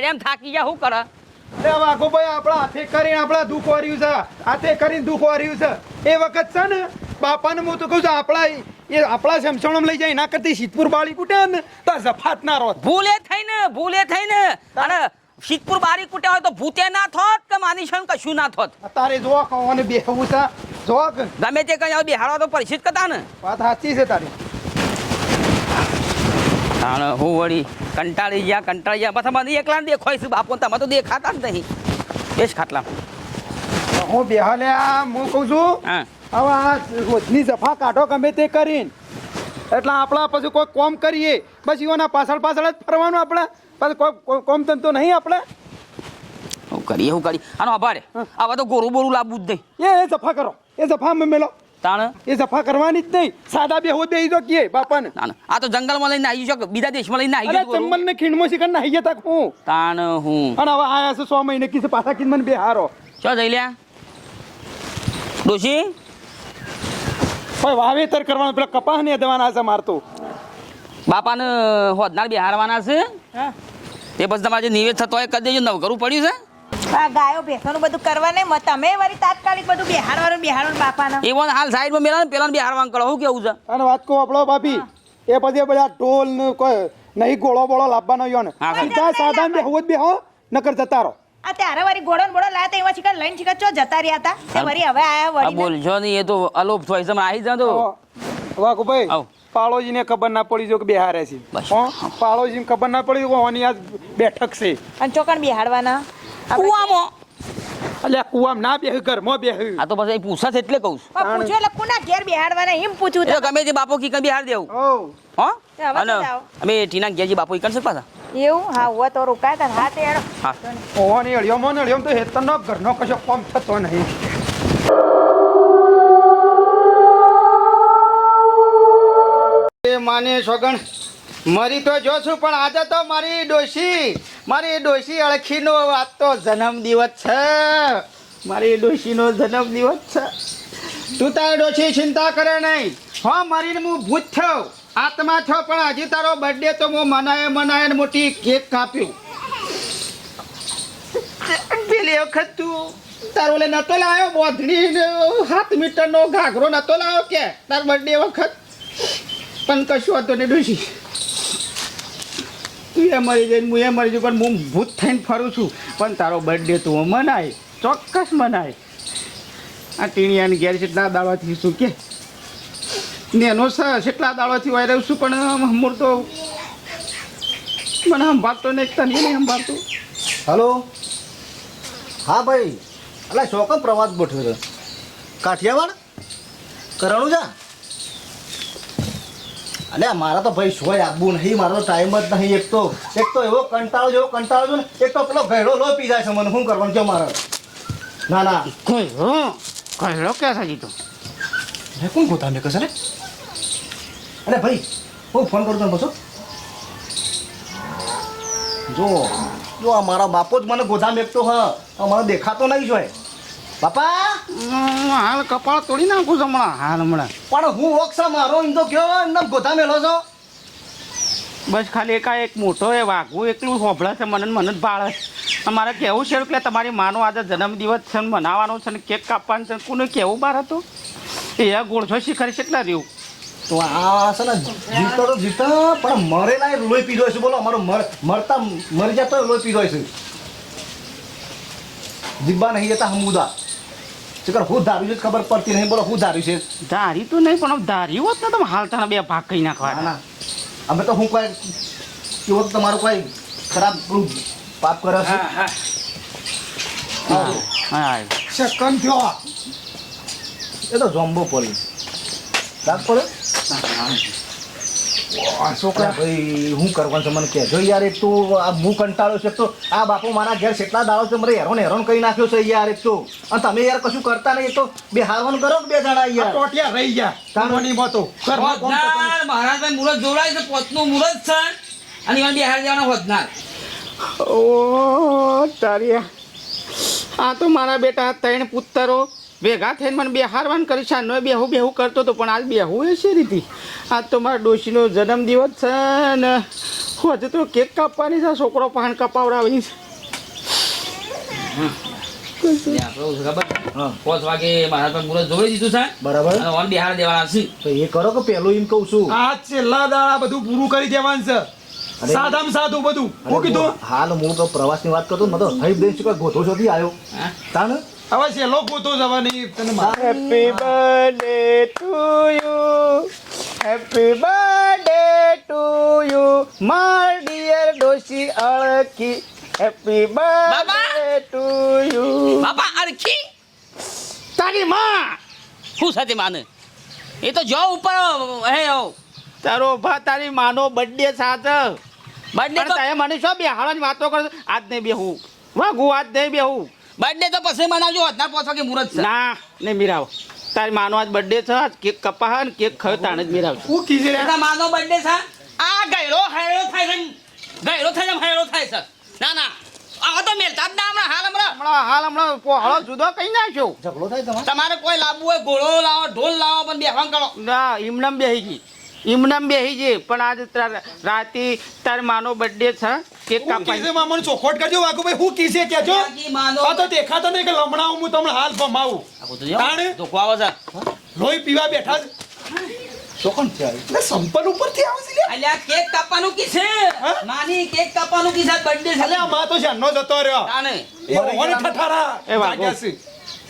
હેડે એમ થાકી ગયા શું કરે? અરે વાઘુભાઈ આપણા હાથે કરીને આપણા દુઃખ વાર્યું છે. હાથે કરીને દુઃખ વાર્યું છે. એ વખત છે ને બાપાને હું તો કહું છું આપણા એ આપણા સમસણમ લઈ જાય એના કરતી સિદ્ધપુર બાળી કૂટે ને તો જફાત ના રોત. ભૂલે થઈને ભૂલે થઈને અને શીતપુર બારી હોય તો ભૂતે ના થોત કે માની છે કશું ના થોત? તારે જો કહોને બેહવું છે. જો ગમે તે કઈ બિહાડો તો પરિચિત કરતા ને. વાત સાચી છે તારી. તાણ હું વળી કંટાળી ગયા કંટાળી ગયા. પાછા મને એકલા દેખાય છે બાપુ તમે તો દેખાતા જ નહીં. બેસ ખાટલા. હું બેહાલે હું કહું છું હવે આ રોજની જફા કાઢો ગમે તે કરીને. એટલે આપણા પછી કોઈ કોમ કરીએ. બસ ઈઓના પાછળ પાછળ જ ફરવાનું આપણે. પછી કોઈ કોમ ધંધો નહીં આપણે. હું કરીએ હું કરીએ. આનો આભાર હવે તો ગોરું બોરું લાવવું જ નહીં. એ એ જફા કરો. એ જફા મેલો. તાણ? એ સફા કરવાની જ નહીં. સાદા બેહો બે તો કીએ બાપાને. આ તો જંગલમાં લઈને આવી શકો બીજા દેશમાં લઈને આવી ગયો ચંબલ ને ખીણમો શીખર નાહી ગયા તક હું? તાણ હું. અને હવે આયા છે સો મહિને કીસે પાછા કીન મને બેહારો. ચો જઈ લ્યા. ડોશી? ભાઈ વાવેતર કરવાનું પેલા કપાસ ને દેવાના છે મારતો બાપાને હોદનાર બિહારવાના છે. તે પછી તમારે જે નિવેદ થતો હોય કરી દેજો નવકરું પડ્યું છે. આ ગાયો ભેંસોનું બધું કરવા નહીં. મ- તમે વળી તાત્કાલિક બધું બિહારવાનું બિહારવાનું બાપાના. એ વન હાલ સાઈડમાં મેલા ને પેલા બિહારવાનું કરો શું કેવું છે? અને વાત કહું આપણો બાપી એ પછી બધા ઢોલ ને કોઈ નહીં ગોળો બોળો લાવવાનો યો ને. હા, હા. સીધા સાદા ને બેહવું જ બેહો નકર જતા રહો. આ ત્યારે વળી ઘોડો ને બોડો લાયા એવા એમાં ચીકન લઈને ચીકન ચો જતા રહ્યા હતા? તે વળી હવે આયા વળી બોલજો નહીં એ તો અલોપ થઈ તમે આવી જા તો વાઘુભાઈ આવ. પાળોજીને ખબર ના પડી જો કે બેહારે છે. પાળોજી ને પાળોજીને ખબર ના પડી હોની ઓની આજ બેઠક છે. અને ચોકણ બેહાડવાના. કુવામાં. અલ્યા કુવામ ના બેહ મો બેહ. આ તો પછી પૂછા છે એટલે કહું છું. પણ પૂછ્યું એટલે કોના ઘેર બેહાડવાના એમ પૂછું તો. તમે. ગમે તે બાપો કી બિહાર દેવું. ઓ. હો? અને અમે ટીના ઘેરજી બાપુ ઈ કરશે પાછા? એવું? હા હું તો રોકાય તા હા તે હેડો. હા. ઓની અળિયોમાં ને અળિયો તો હેતરનો ઘરનો કશો કોમ થતો નહીં. એ માને સોગણ. મરી તો જોશું, પણ આજે તો મારી ડોશી મારી ડોશી અળખીનો આજ તો જન્મ દિવસ છે. મારી ડોશીનો જન્મ દિવસ છે. તું તારી ડોશી ચિંતા કરે નહીં. હો, મરીને હું ભૂત થયો. આત્મા થયો, પણ હજી તારો બર્થડે તો હું મનાય મનાય મોટી કેક કાપ્યું. પેલી વખત તું તારો ઓલે નતો લાવ્યો બોધણી સાત મીટરનો ઘાઘરો નતો લાવ્યો કે? તાર બર્થડે વખત? પણ કશું હતું નહીં ડોશી. તું એ મરી જઈને, હું એ મરી જઉં પણ હું ભૂત થઈને ફરું છું. પણ તારો બર્થડે તું મનાય, ચોક્કસ મનાય. આ ટીણિયાની ઘેર કેટલા દાડવાથી શું કે. નેનો એનો કેટલા દાડવાથી વાય રહ્યું છું, પણ હમુર તો મને સંભાળતો નહીં તને નહીં સંભાળતો. હલો? હા ભાઈ. અલા ચોકન પ્રવાસ બોઠ્યો છે કાઠિયાવાડ? કરણું જા? અલે મારા તો ભાઈ સોય આપવું નહીં મારો તો ટાઈમ જ નહીં. એક તો એક તો એવો કંટાળો જેવો કંટાળો છો ને એક તો પેલો ઘેડો લો પી જાય છે મને. શું કરવાનું છે મારે? ના ના. કહેલો ઘેડો ક્યાં સાજી તો? હે કોણ ગોતા મેં કશે રે અરે ભાઈ હું ફોન કરું તમે પછી. જો જો આ મારા બાપો જ મને ગોધા મેકતો હ. મને દેખાતો નહીં જોય બાપા! હાલ કપાળ તોડી નાખું છું હમણાં હાલ હમણાં. પણ હું ઓક્ષા મારો એમ તો કયો એમને ગોધા મેલો છો? બસ ખાલી એકાએક મોટો એ વાઘું એકલું હોભળે છે મને મને જ ભાળે છે. મારે કહેવું છે કે તમારી માનો આજે જન્મદિવસ છે મનાવવાનો છે ને કેક કાપવાનું છે કોને કહેવું બાર હતું? એ ગોળછો શિખર કેટલા રહ્યું. તો આ છે ને જીતો તો જીતા પણ મરેલા લોહી પીધો છે બોલો અમારો મર મરતા મરી જતો લોહી પીધો છે જીબ્બા નહીં જતા હમુદા. ચકર હું ધાર્યું છે ખબર પડતી નહીં. બોલો હું ધાર્યું છે. ધારી તો નહીં પણ ધાર્યું હોત ને તમે હાલ તને બે ભાગ કહી ના નાખવાના. ના અમે તો હું કોઈ કેવો તમારું કોઈ ખરાબ પાપ કરે છે? હા હા. સેકન્ડ થયો. એ તો જોમ્બો પોલીસ. રાત પડે? છોકરા ભાઈ હું કરવાનું છે મને કહેજો યાર એક તો આ હું કંટાળો છે તો આ બાપુ મારા ઘેર કેટલા દાડો છે મને હેરોન હેરોન કરી નાખ્યો છે યાર એક તો. અને તમે યાર કશું કરતા નહીં તો બે હારવાનું કરો બે જણા યાર? ટોટિયા રહી ગયા તારોની મતો. હોદનાર મહારાજ મુહૂર્ત જોડાય છે પોતનું મુહૂર્ત છે અને એમાં બિહાર જવાનો હોદનાર ઓ તારી આ તો મારા બેટા ત્રણ પુત્તરો ભેગા થઈને મને બે હારવાન કરી છે. નો બે હું કરતો હતો પણ આજ બેહું એ છે રીતિ આજ તો મારા ડોશીનો જન્મદિવસ છે ને. હજુ તો કેક કાપવાની છે છોકરો પાન કપાવડાવી છે ને આપણે શું છે ખબર? હા. પાંચ વાગે મારા પર મુરત જોઈ દીધું છે. બરાબર. અને ઓન દેવાના છે. તો એ કરો કે પેલું એમ કહું છું? આ છેલ્લા દાડા બધું પૂરું કરી દેવાનું છે. સાદામાં સાદું બધું. હું કીધું? હાલ હું તો પ્રવાસની વાત કરતો મતલબ થઈ દઈ શું છોથી આવ્યો? હા. તાણ? હવે લોકો તો જવાની તને happy birthday to you happy birthday to you માર ડિયર ડોશી અળકી હેપી બર્થડે ટુ યુ બાપા અરખી તારી માં! શું સાથે માને એ તો જો ઉપર હે આવ તારો ભા તારી માનો બર્થડે સાથ. બર્થડે તો મને શું બેહાડવાની વાતો કરો છો? આજ નહીં બેહું. વાગું આજ નહીં બેહું. બર્થડે તો પછી મનાવજો અત્યાર પાંચ વાગે મુહૂર્ત છે. ના નહીં મિરાવ. તારી માનો આજ બર્થડે છે આજ કેક કપા હે ને કેક ખાવ તાણે જ મિરાવ હું કીધે રે એના માનો બર્થડે છે આ ગયરો હેરો થાય છે ગયરો થાય છે હેરો થાય છે. ના ના આ તો મેલતા જ ના હમણાં હાલ હમણાં. હમણાં હાલ હમણાં પોહળો જુદો કઈ નાખ્યો? ઝઘડો થાય તમારે? તમારે કોઈ લાવવું હોય ઘોડો લાવો ઢોલ લાવો પણ બેહવાન કરો. ના ઈમનામ બેહી ગઈ. ઈમનામ બેહી જે પણ આજે રાતે તારી માનો બર્થડે છે કેક કાપા કીસે મામણ ચોખવટ કરજો વાઘુભાઈ હું કીસે કેજો આ તો દેખાતો નહીં કે લમણાવું હું તમને હાલ ભમાવું આ બધું જો, તાણે? ધોકો આવે છે લોહી પીવા બેઠા જ ચોકન છે? એટલે સંપલ ઉપરથી આવે છે લે. અલ્યા કેક કાપવાનું કી છે હા? કેક કાપવાનું કી છે બર્થડે છે. અલ્યા માં તો જન્નો જતો રહ્યો. તાણે. એ ઓવન ઠઠારા એ વાઘો.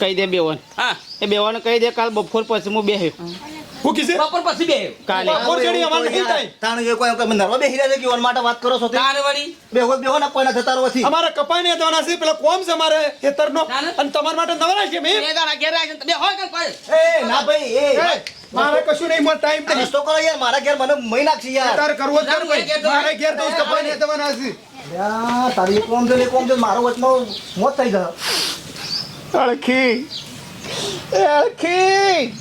કહી દે બેવન હા. એ બેવન કહી દે કાલ બપોર પછી હું બેહ્યો હું કીધે? બપોર પછી બે. કાલે. બપોર ચડી અમારે નહીં થાય. તાણ એ કોઈ કોઈ નરવા બેહી રહ્યા કે ઓન માટે વાત કરો છો તે? તાને વળી? બેહો બેહો ના કોઈના થતા રહો અમારે કપાઈ ને જવાના છે. પેલા કોમ છે અમારે ના. અને તમારા માટે નવરા છે મેં બે દાડા ઘેર રાખીને તમે હોય કે એ ના ભાઈ એ. એ, મારે કશું નહીં મને ટાઈમ નહીં. રસ્તો કરો યાર. મારા ઘેર મને મહી છે યાર. તારે કરવો જ ભાઈ. ઘેર તો- મારે ઘેર તો કપાઈ ને છે. તારી કોમ છે કોમ છે મારો વચમાં મોત થઈ જાય અળખી. એ અળખી.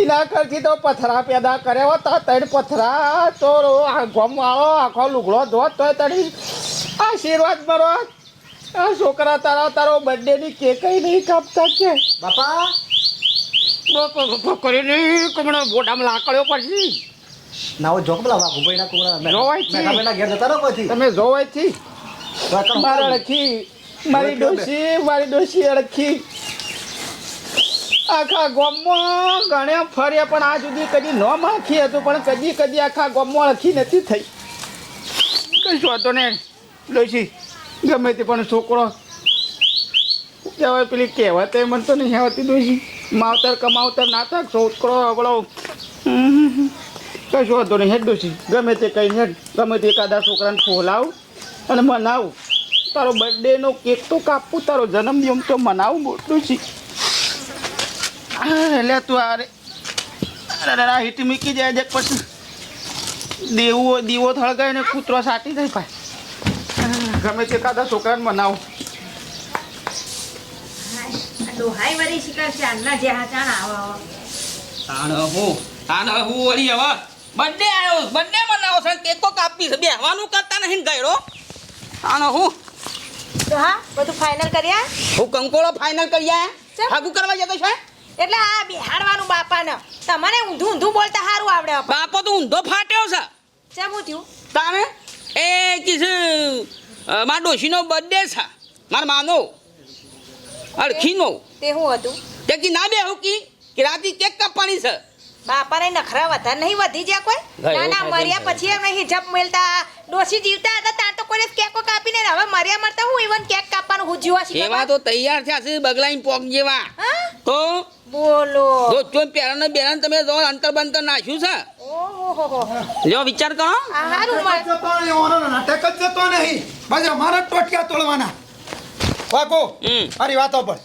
એના કરતી તો પથરા પેદા કર્યા હોત તડ પથરા તો ગમ આવો આખો લુગડો ધોત તો તણી આશીર્વાદ મરો. આ છોકરા તારા તારો બર્થડે ની કેક નહીં કાપતા કે? બાપા કરીને કમણા ગોડામાં લાકડ્યો પડશે. નાવો જોક જોક પેલા વાઘુભાઈ ના કુમરા જોવાય છે. મેઠા બેઠા ઘેર જતા રહો પછી તમે જોવાયથી છે. મારા અળખી મારી ડોશી મારી ડોશી અળખી. આખા ગોમમાં ગણ્યા ફર્યા પણ આ સુધી કદી ન માખી હતું, પણ કદી કદી આખા ગોમમાં અળખી નથી થઈ. કશું વાંધો ને લોસી ગમે તે પણ છોકરો. કહેવાય પેલી કહેવત મને તો નહીં આવતી ડોસી માવતર કમાવતર નાટક છોકરો હમ. કશું વાંધો નહીં, હેડ ડોસી ગમે તે કઈ હેડ, ગમે તે એકાદા છોકરાને ફોલાવ અને મનાવું. તારો બર્થડેનો કેક તો કાપવું તારો જન્મદિવસ તો મનાવું છે એટલે તું આ અરે અરે હીટ મૂકી જાય છે પછી. દેવો દીવો થળગાય ને કૂતરો સાટી જાય ભાઈ. ગમે તે કાદા છોકરાને મનાવો. ડોહાઈ વળી શિકાર છે આના જે હા આવો તાણ હું તાણ હું વળી હવે બર્થડે આવ્યો બર્થડે મનાવો છે. કેક તો કાપી છે. બેહવાનું કરતા નહીં ગયરો તાણ હું. તો હા બધું ફાઇનલ કર્યા? હું કંકોળો ફાઇનલ કરી હાગુ આયા હાગું કરવા જતો છે? એટલે આ બિહાડવાનું બાપાને. તમારે ઊંધું ઊંધું બોલતા સારું આવડે. બાપો તો ઊંધો ફાટ્યો છે. ચેમ થયું? તારે એ કીધું મારા ડોશીનો બર્થડે છે. મારા માનો. અડખીનો તે શું હતું? તે કી ના બેહું કી? કે રાતે કેક કાપવાની છે. બાપાને નખરા વધારે નહીં વધી જ્યાં કોઈ. ના ના મર્યા પછી એમને હિજાબ મેલતા ડોસી જીવતા હતા ત્યાં તો કોઈને કેકો કાપીને હવે મર્યા મરતા હું ઇવન કેક કાપવાનું હું જીવા શીખવા એવા તો તૈયાર થયા છે બગલાઈ પોક જેવા. તો? બોલો. દોસ્તો પેરાને બેરાન તમે જો અંતર બંતર નાખ્યું છે? ઓહો જો વિચાર કરો. હારું મર- જતો નહીં, ઓનો નાટક જ જતો નહીં. બસ અમારા ટોટિયા તોડવાના. વાગો હમ. મારી વાતો પર.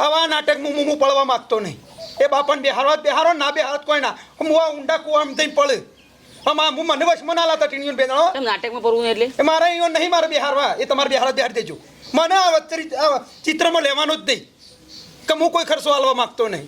આવા નાટક હું હું પડવા માંગતો નહીં. એ બાપાને બેહારવા જ બેહારો ના બેહારત કોઈ ના હું આ ઊંડા કુવામાં થઈને પડે. અમા હું મને વશ મના લાતા ટીણીઓ બે જણો કેમ નાટકમાં પડવું ને એટલે? એ મારે અહીંયા નહીં મારે બેહારવા એ તમારે બેહારવા બેહાર દેજો. મને આ ચિત્રમાં લેવાનું જ નહીં. કે હું કોઈ ખર્ચો હાલવા માંગતો નહીં.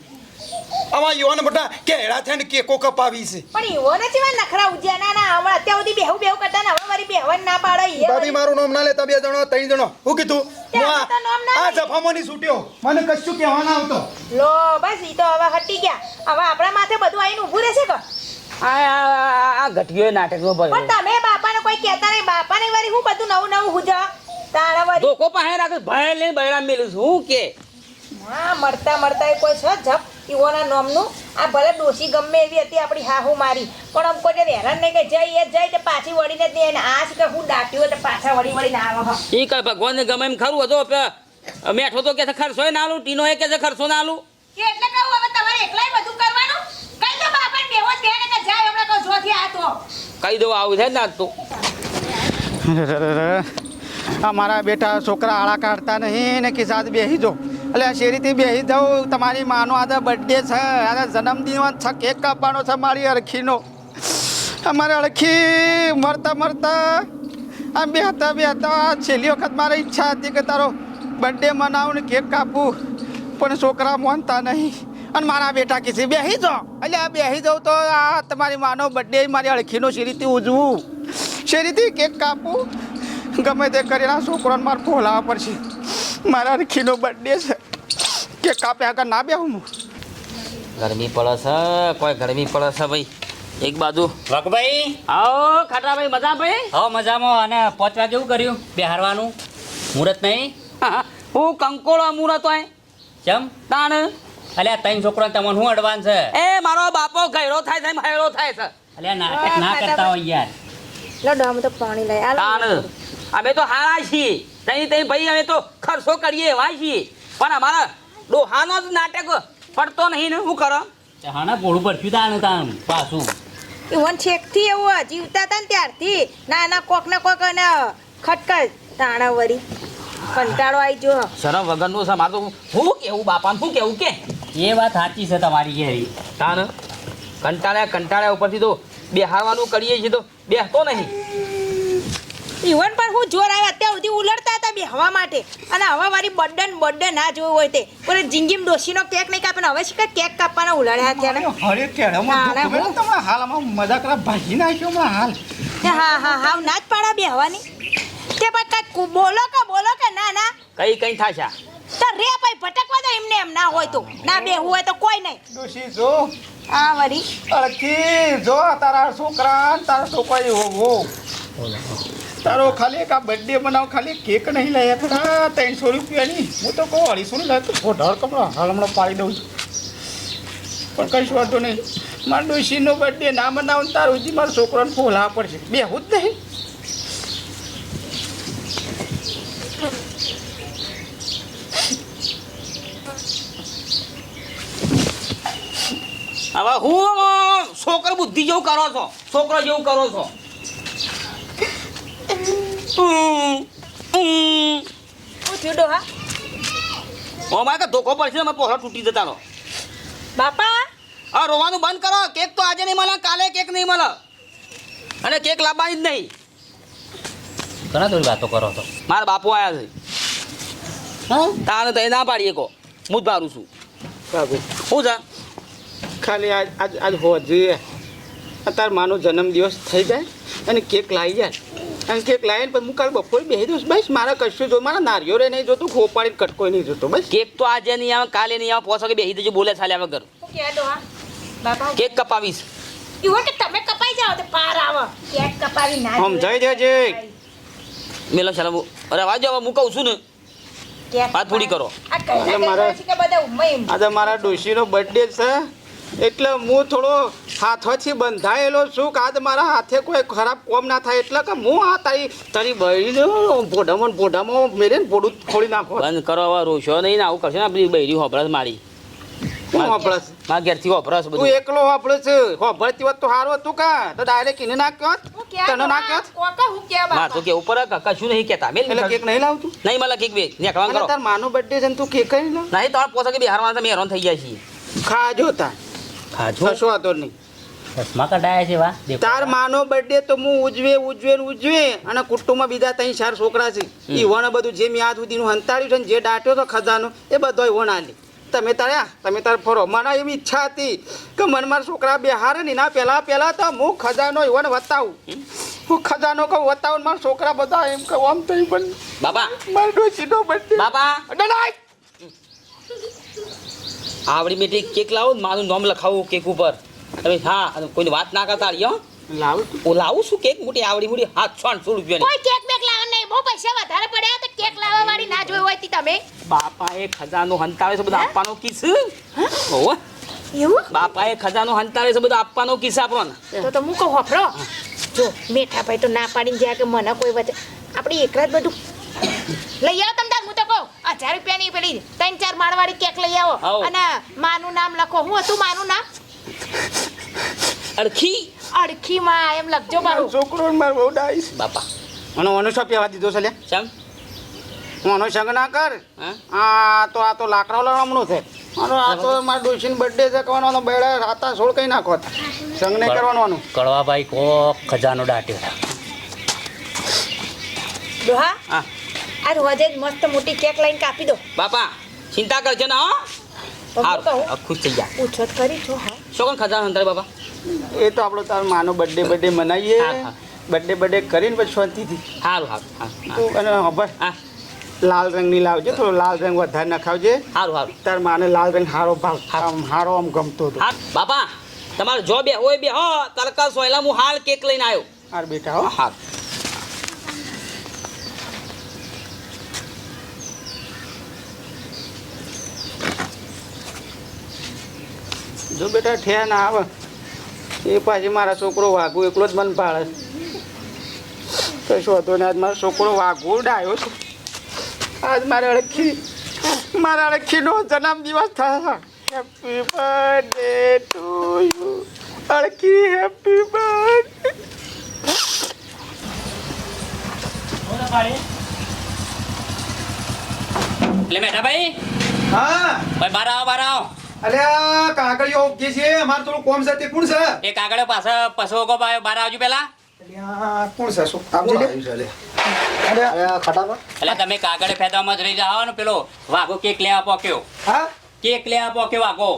આમાં યુવાન મોટા હેડા થઈને કેકો કપાવી છે. પણ એવો નથી વા નખરા ઉજ્યા ના ના હમણાં અત્યાર સુધી બેહુ બેહુ કરતા ને હવે મારી બેહવાન ના પાડે એ ભાભી મારું નામ ના લેતા બે જણો ત્રણ જણો. હું કીધું આ તો નામ ના આ લઈ. જફામાં ની છૂટ્યો મને કશું કહેવા ના આવતો. લો બસ ઈ તો હવે હટી ગયા. હવે આપણા માથે બધું આઈને ઊભું રહેશે કે? આ ઘટિયો નાટકનો પણ તમે બાપાને કોઈ કહેતા નહીં. બાપાને વારી હું બધું નવું નવું હુજા તારા વારી ધોકો પાસે રાખે ભય લઈને બૈરા મેલું છું. હું કે? હા મરતા મરતા એ કોઈ છે? જપ ઈવોના નામનું. આ ભલે ડોશી ગમે એવી હતી આપણી હાહુ મારી. પણ આમ કોઈ હેરાન નહીં કે જઈ એ જઈ તે પાછી વળીને જ નહીં આ છે કે હું દાટ્યું તો પાછા વળી વળીને આવો એ ઈ કઈ ભગવાનને ગમે એમ ખરું હતો પે- મેઠો તો કે છે ખર્ચો ના આલું ટીનો એ કે છે ખર્ચો ના આલું કે એટલે કહું હવે તમારે એકલાય બધું કરવાનું? કઈ દો બાપા બેવો જ કે જાય હમણાં કહું જોથી આ તો. કહી દો આવું છે ના તો. આ મારા બેટા છોકરા આળા કાઢતા નહીં ને કે સાથ બેસી જો. એટલે શેરીથી બેસી જાઉં, તમારી માનો આજે બર્થડે છે, આજે જન્મદિન છે, કેક કાપવાનો છે મારી અરખીનો અમારે અળખી મરતા મરતા આમ બેહતા બેહતા છેલ્લી વખત મારી ઈચ્છા હતી કે તારો બર્થડે મનાવું ને કેક કાપું, પણ છોકરા માનતા નહીં. અને મારા બેટા કીધી બેસી જાઓ. એટલે આ બેસી જાઉં તો આ તમારી માનો બર્થડે મારી અળખીનો શેરીથી ઉજવું. શેરીથી કેક કાપું, ગમે તે કરીને આ છોકરાને મારે બોલાવવા પડશે. મારા અળખીનો બર્થડે છે. કે કાપ્યા આગળ ના બે હું? ગરમી પડે છે કોઈ ગરમી પડે છે ભાઈ. એક બાજુ. વકભાઈ આવો ખાટા ભાઈ મજા ભાઈ? હો મજામાં. અને પહોંચવા કેવું કર્યું? બેહારવાનું. મુહૂર્ત નહીં? હું કંકોળો મુહૂર્ત હોય. ચમ તાણ. અલ્યા ત્રણ છોકરો તમને શું એડવાન્સ છે? એ મારો બાપો ઘેરો થાય છે મહેરો થાય છે. અલ્યા નાટક ના કરતા હોય યાર. લો ડોમ તો પાણી લઈ. આ તાણ. અમે તો હારા છીએ. તઈ તઈ ભાઈ અમે તો ખર્ચો કરીએ એવા છીએ. પણ અમારા ડોહાનો જ નાટક પડતો નહીં ને શું કરો? હાના ને ઘોડું પડ્યું તાનું તાન પાછું. ઈવન છેકથી એવું જીવતા હતા ને ત્યારથી. નાના કોક ને કોક અને ખટક તાણા વરી કંટાળો આવી જો શરમ વગરનું છે મારું તો હું કેવું બાપાને શું કેવું કે? એ વાત સાચી છે તમારી ઘેરી. તાન કંટાળ્યા કંટાળ્યા ઉપરથી તો બેહારવાનું કરીએ છીએ તો બેસતો નહીં. ઈવન પણ હું જોર આવ્યા અત્યાર સુધી ઉલડતા હતા બે હવા માટે. અને હવા વાળી બડન બડન આ ના જોયું હોય તે. પણ જિંગીમ ડોશીનો કેક નહીં કાપે હવે શીખે કેક કાપવાના ઉલાડ્યા થયા હરે કેળામાં તમે હાલમાં મજાક કરવા ભાગી નાખ્યો હમણાં હાલ. હા હા હા ના જ પાડા બે હવાની. તે પણ કાંઈક બોલો કે બોલો કે ના ના. કઈ કઈ થાશા? તો રે ભાઈ ભટકવા દો એમને એમ ના હોય તો. ના બેહવું હોય તો કોઈ નહીં. ડોશી જો. આ વળી અળકી જો તારા છોકરા તારા છોકરા હોવો. તારો ખાલી એક, આ બર્થડે બનાવ ખાલી કેક નહીં લઈ આપતા ત્રણસો રૂપિયાની. હું તો કહું, અઢીસો લાગે લાગતું ઢળ કપડા હાલ હમણાં પાડી દઉં છું. પણ કશું વાંધો નહીં. મારા ડોશીનો બર્થડે ના બનાવું તારું સુધી મારા છોકરાને ફોલાવા પડશે. બેહું જ નહીં. હવે હું છોકરો બુદ્ધિ જેવું કરો છો. છોકરો જેવું કરો છો. હું થયું ડોહા? અમારે કે ધોકો પડશે ને અમે પોહળા તૂટી જતા રહો. બાપા? હા રોવાનું બંધ કરો. કેક તો આજે નહીં મળે કાલે કેક નહીં મળે. અને કેક લાવવાની જ નહીં. ઘણા થોડી વાતો કરો તો મારા બાપુ આવ્યા છે. હા? તાને તો એ ના પાડીએ કો. હું જ મારું છું. શું છે ખાલી આજ આજ આજ હોવા જોઈએ. તાર માનો જન્મદિવસ થઈ જાય અને કેક લાવી જાય. અને કેક લાવીને પછી હું કાલ બપોરે બેસી દઉં બસ મારે કશું જો મારા નારિયોરે નહીં જોતું ખોપાડી કટકો નહીં જોતો બસ. કેક તો આજે નહીં આવે કાલે નહીં આવે પોસો કે બેસી દેજો બોલે ચાલ્યા વગર કેક કપાવીશ. ઈવન કે તમે કપાઈ જાઓ તો પાર આવે. કેક કપાવી ના જય જઈ દેજે મેલો ચાલો અરે વાજો હવે હું કહું છું ને. વાત થોડી કરો. આજે મારા આજે મારા ડોશીનો બર્થડે છે. એટલે હું થોડો હાથોથી બંધાયેલો છું કે આજ મારા હાથે કોઈ ખરાબ કોમ ના થાય. એટલે કે હું આ તારી તારી બૈરી પોઢામાં ભોડામાં મેરે ભોડું પોડું ખોલી નાખો. બંધ કરો હવે રોશો નહીં ને આવું કરશે ને આપણી બૈરી હોભળસ મારી. હું હોપળસ મારા ઘેરથી હોભળસ તું બધું. એકલો હોપળે છે હોપળતી વાત તો સારું હતું કા? તો ડાયરેક્ટ એને ના કહો કે તને ના કહો કોકા હું કે માર તો કે ઉપર કશું નહીં કહેતા? મેલ એટલે કેક નહીં લાવતું નહીં મને કેક બે નેકળવા અને કરો. તાર માનો બર્થડે છે તું કેક નહીં લાવ નહીં તમારે પોસા કે બિહારમાં તમે હેરાન થઈ જાય છે. ખાજો તાર. ખાજો કશો વાંધો નહીં. ચશ્મા કઢાયા છે વાહ. દેખો. તાર માનો બર્થડે તો હું ઉજવે ઉજવે ને ઉજવે અને કુટુંબમાં બીજા ત્રણ ચાર છોકરા છે. એ વણ બધું જે મેં આજ સુધીનું હંતાડ્યું છે ને જે દાટ્યો તો ખજાનો એ બધો વણ આલી તમે તારે આ, તમે તાર ફરો. મને એવી ઈચ્છા હતી કે મને મારા છોકરા બે હારે ને ના પહેલા પહેલા તો હું ખજાનો વણ વતાવું. હું ખજાનો કહું વતાવું ને મારા છોકરા બધા એમ કહું આમ તો પણ બાપા. મારો આવડી મીઠી કેક લાવો મારું નામ લખાવું કેક ઉપર. તમે હા કોઈની વાત ના કરતા હો. લાવ હું લાવું છું કેક? મોટી આવડી મોટી હાથ છ રૂપિયા કોઈ કેક બેક લાવો નહીં બહુ પૈસા વધારે પડ્યા તો કેક લાવવા વાળી ના જોઈ હોય તમે. બાપા એ ખજાનો હંતાવે છે બધું આપવાનો કિસ ઓહો એવું? એ ખજાનો હંતાવે છે બધું આપવાનો કિસ આપણને તો તો હું કહું હફરો જો મેઠા ભાઈ તો ના પાડીને જ્યાં કે મને કોઈ વચ્ચે આપણે એકલા જ બધું લઈ આવો તમ કહું હજાર રૂપિયાની પેલી ત્રણ ચાર માળવાળી કેક લઈ આવો. અને માનું નામ લખો. હું હતું માનું નામ? અડખી. માં એમ લખજો મારું છોકરો મારું મારો બહુ ડાઈસ. બાપા. મને ઓનો શું દીધો છે લે? ચમ હું સંગ ના કર. હા? આ તો આ તો લાકડા લણમણું છે. અને આ તો મારા ડોશીન બર્થડે છે કહેવાનો બેડા રાતા સોળ કઈ નાખો સંગ નહીં કરવાનું. કડવાભાઈ કો ખજાનો દાટ્યો ડોહા? હા. આ રોજે મસ્ત મોટી કેક લઈને કાપી દો. બાપા ચિંતા કરજો ને હો. ખુશ થઈ જા. પૂછો કરી છો હા. શું કોણ ખજાનો હંતાવે બાપા? એ તો આપણો તાર માનો બર્થડે બર્થડે મનાવીએ હા, હા. બર્થડે બર્થડે કરીને પછી શાંતિથી. સારું સારું હા તું અને ખબર હા. લાલ રંગની લાવજે થોડો લાલ રંગ વધારે નખાવજે. સારું સારું તાર માને લાલ રંગ હારો ભાવ હારો આમ ગમતો હતો. હા બાપા તમારે જો બે હોય બે હો તરકા સોયલા હું હાલ કેક લઈને આવ્યો. હાર બેટા હો હા. જો બેટા ઠે ના આવે. એ પાછી મારા છોકરો વાઘુ એકલો જ મને ભાળે. કશું હતો ને આજ મારો છોકરો વાઘુ ડાયો છે. આજ મારે અડખી મારા અડખીનો જન્મદિવસ થયો હેપી બર્થડે ટુ યુ અડખી હેપી બર્થડે એટલે મેઠાભાઈ હા. ભાઈ બાર આવો બાર આવો. અલ્યા કાગળિયો કે છે. અમારે થોડું કોમ છે. તે કોણ છે? એ આગળ પાછા પશુ કો બાર આવજો પેલા. કોણ છે? શું? આપજે લે અલ્યા? ખટામાં? એટલે તમે કાગળે ફેદામાં જ રહી જાઓ ને પેલો. વાઘો કેક લેવા પોક્યો હા? કેક લેવા પોક્યો વાઘો.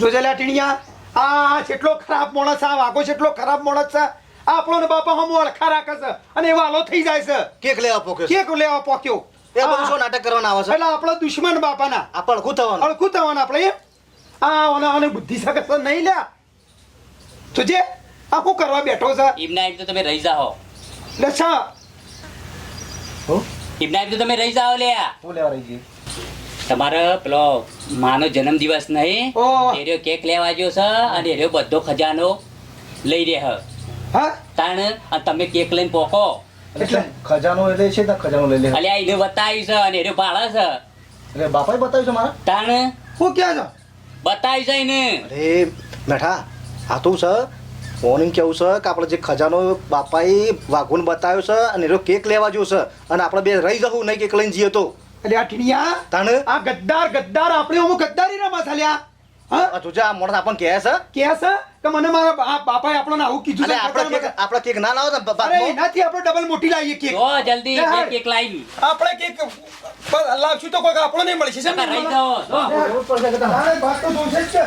જોજે લે ટીણિયા. આ કેટલો ખરાબ મોણસ આ વાઘો કેટલો ખરાબ મોણસ છે આપણો ને બાપા હમ ઓળખા રાખે છે અને એ વાલો થઈ જાય છે. કેક લેવા પોક્યો. કેક લેવા પોક્યો એ બધું નાટક કરવાના આવે છે? એટલે આપણો દુશ્મન બાપાના. આપણે અળખું થવાનું. અળખું થવાના આપણે એમ? આ ઓને ઓને બુદ્ધિ સકસ નહીં લ્યા. તુજે આ શું કરવા બેઠો છે? ઇબના તો તમે રહી જાઓ. લે છા. ઇબના તો તમે રહી જાઓ લ્યા શું લેવા રહી છે તમારે પેલો માનો જન્મદિવસ નહીં. એર્યો કેક લેવા ગયો છે અને એર્યો બધો ખજાનો લઈ રહ્યા હા? તાણ તમે કેક લઈને પોકો. એટલે ખજાનો એટલે છે ને ખજાનો લઈ લે. અલ્યા એને બતાવ્યું છે અને એર્યો ભાળે છે. એટલે બાપાએ બતાવ્યું છે મારા? તાણ શું ક્યાં છો? બતાવ્યું જાય ને અરે મેઠા આ તો છે? મોર્નિંગ કેવું છે? કે આપણે જે ખજાનો બાપાએ વાઘુન બતાવ્યો છે અને એનો કેક લેવા જેવું છે અને આપણે બે રહી જવું નહીં કેક લઈને જઈએ તો. એટલે આ ટીણિયા તણ? આ ગદ્દાર ગદ્દાર આપણે અમુક ગદ્દારી રમા ચાલ્યા હા? આ મોણસ આપણને કહે છે. કે છે? કે મને મારા બાપાએ આપણને આવું કીધું છે આપણે કેક આપણે કેક ના લાવો ને અરે એનાથી આપણે ડબલ મોટી લાવીએ કેક. ઓ જલ્દી એક કેક લાવી. આપણે કેક બસ લાવશું તો કોઈ આપણો નહીં મળશે ને રહી જાઓ જો. અરે વાત તો જોશે જ છે.